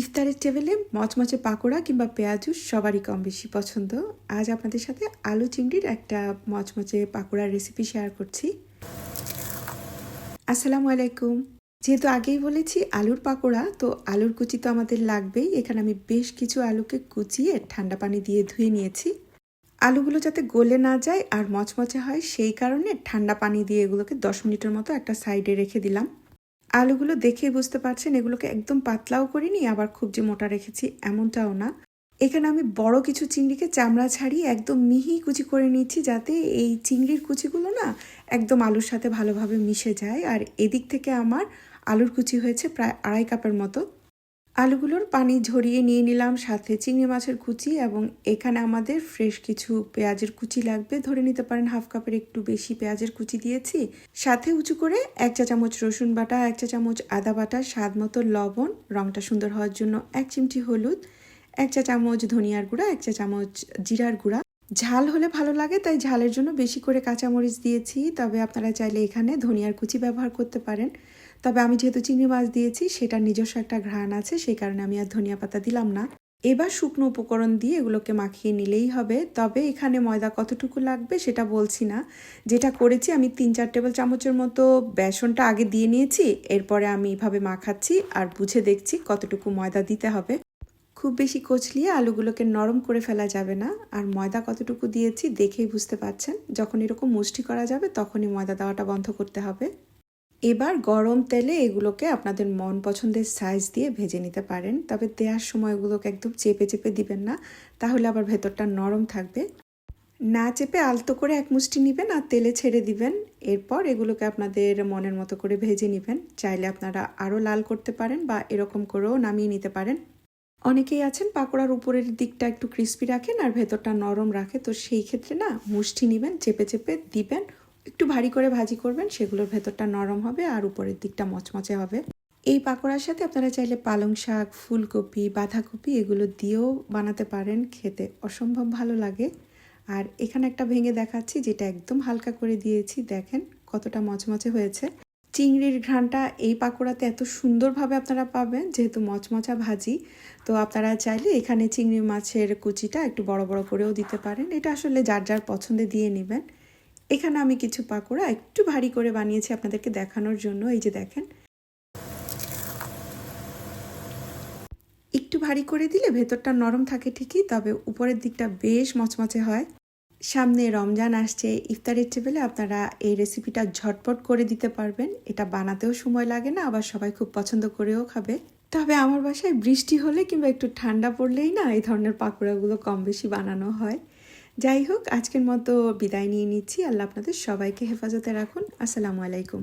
ইফতারের টেবিলে মচমচে পাকোড়া কিংবা পেঁয়াজু সবারই কম বেশি পছন্দ। আজ আপনাদের সাথে আলু চিংড়ির একটা মচমচে পাকোড়ার রেসিপি শেয়ার করছি। আসসালামু আলাইকুম। যেহেতু আগেই বলেছি আলুর পাকোড়া, তো আলুর কুচি তো আমাদের লাগবেই। এখানে আমি বেশ কিছু আলুকে কুচিয়ে ঠান্ডা পানি দিয়ে ধুয়ে নিয়েছি। আলুগুলো যাতে গলে না যায় আর মচমচে হয়, সেই কারণে ঠান্ডা পানি দিয়ে এগুলোকে দশ মিনিটের মতো একটা সাইডে রেখে দিলাম। আলুগুলো দেখেই বুঝতে পারছেন, এগুলোকে একদম পাতলাও করিনি, আবার খুব যে মোটা রেখেছি এমনটাও না। এখানে আমি বড় কিছু চিংড়িকে চামড়া ছাড়িয়ে একদম মিহি কুচি করে নিচ্ছি যাতে এই চিংড়ির কুচিগুলো না একদম আলুর সাথে ভালোভাবে মিশে যায়। আর এদিক থেকে আমার আলুর কুচি হয়েছে প্রায় আড়াই কাপের মতো। আলুগুলোর পানি ঝরিয়ে নিয়ে নিলাম, সাথে চিংড়ি মাছের কুচি এবং এখানে আমাদের ফ্রেশ কিছু পেঁয়াজের কুচি লাগবে। ধরে নিতে পারেন হাফ কাপের একটু বেশি পেঁয়াজের কুচি দিয়েছি। সাথে উঁচু করে এক চা চামচ রসুন বাটা, এক চা চামচ আদা বাটা, স্বাদ মতো লবণ, রংটা সুন্দর হওয়ার জন্য এক চিমটি হলুদ, এক চা চামচ ধনিয়ার গুঁড়া, এক চা চামচ জিরার গুঁড়া। ঝাল হলে ভালো লাগে, তাই ঝালের জন্য বেশি করে কাঁচামরিচ দিয়েছি। তবে আপনারা চাইলে এখানে ধনিয়ার কুচি ব্যবহার করতে পারেন। তবে আমি যেহেতু চিংড়ি মাছ দিয়েছি, সেটার নিজস্ব একটা ঘ্রাণ আছে, সেই কারণে আমি আর ধনিয়া পাতা দিলাম না। এবার শুকনো উপকরণ দিয়ে এগুলোকে মাখিয়ে নিলেই হবে। তবে এখানে ময়দা কতটুকু লাগবে সেটা বলছি না। যেটা করেছি, আমি তিন চার টেবিল চামচের মতো বেসনটা আগে দিয়ে নিয়েছি, এরপরে আমি এভাবে মাখাচ্ছি আর বুঝে দেখছি কতটুকু ময়দা দিতে হবে। খুব বেশি কচলিয়ে আলুগুলোকে নরম করে ফেলা যাবে না। আর ময়দা কতটুকু দিয়েছি দেখেই বুঝতে পারছেন। যখন এরকম মুষ্টি করা যাবে, তখনই ময়দা দেওয়াটা বন্ধ করতে হবে। এবার গরম তেলে এগুলোকে আপনাদের মন পছন্দের সাইজ দিয়ে ভেজে নিতে পারেন। তবে দেওয়ার সময় এগুলোকে একদম চেপে চেপে দিবেন না। তাহলে আবার ভেতরটা নরম থাকবে। না চেপে আলতো করে এক মুষ্টি নেবেন আর তেলে ছেড়ে দিবেন। এরপর এগুলোকে আপনাদের মনের মতো করে ভেজে নেবেন। চাইলে আপনারা আরও লাল করতে পারেন বা এরকম করেও নামিয়ে নিতে পারেন। অনেকেই আছেন পাকোড়ার উপরের দিকটা একটু ক্রিস্পি রাখেন আর ভেতরটা নরম রাখে। তো সেই ক্ষেত্রে না, মুষ্টি নেবেন, চেপে চেপে দিবেন। একটু ভারী করে ভাজি করবেন, সেগুলোর ভেতরটা নরম হবে আর উপরের দিকটা মচমচে হবে। এই পাকোড়ার সাথে আপনারা চাইলে পালং শাক, ফুলকপি, বাঁধাকপি এগুলো দিয়েও বানাতে পারেন, খেতে অসম্ভব ভালো লাগে। আর এখানে একটা ভেঙে দেখাচ্ছি, যেটা একদম হালকা করে দিয়েছি, দেখেন কতটা মচমচে হয়েছে। চিংড়ির ঘ্রানটা এই পাকোড়াতে এত সুন্দরভাবে আপনারা পাবেন, যেহেতু মচমচা ভাজি, তো আপনারা চাইলে এখানে চিংড়ি মাছের কুচিটা একটু বড় বড় করেও দিতে পারেন। এটা আসলে যার যার পছন্দে দিয়ে নেবেন। এখানে আমি কিছু পাকোড়া একটু ভারী করে বানিয়েছি আপনাদেরকে দেখানোর জন্য। এই যে দেখেন। একটু ভারী করে দিলে ভেতরটা নরম থাকে ঠিকই, তবে উপরের দিকটা বেশ মচমচে হয়। সামনে রমজান আসছে, ইফতারের টেবিলে আপনারা এই রেসিপিটা ঝটপট করে দিতে পারবেন। এটা বানাতেও সময় লাগে না, আবার সবাই খুব পছন্দ করেও খাবে। তবে আমার বাসায় বৃষ্টি হলে কিংবা একটু ঠান্ডা পড়লেই না এই ধরনের পাকোড়াগুলো কম বেশি বানানো হয়। যাই হোক আজকের মতো বিদায় নিয়ে নিচ্ছি। আল্লাহ আপনাদের সবাইকে হেফাজতে রাখুন। আসসালামু আলাইকুম।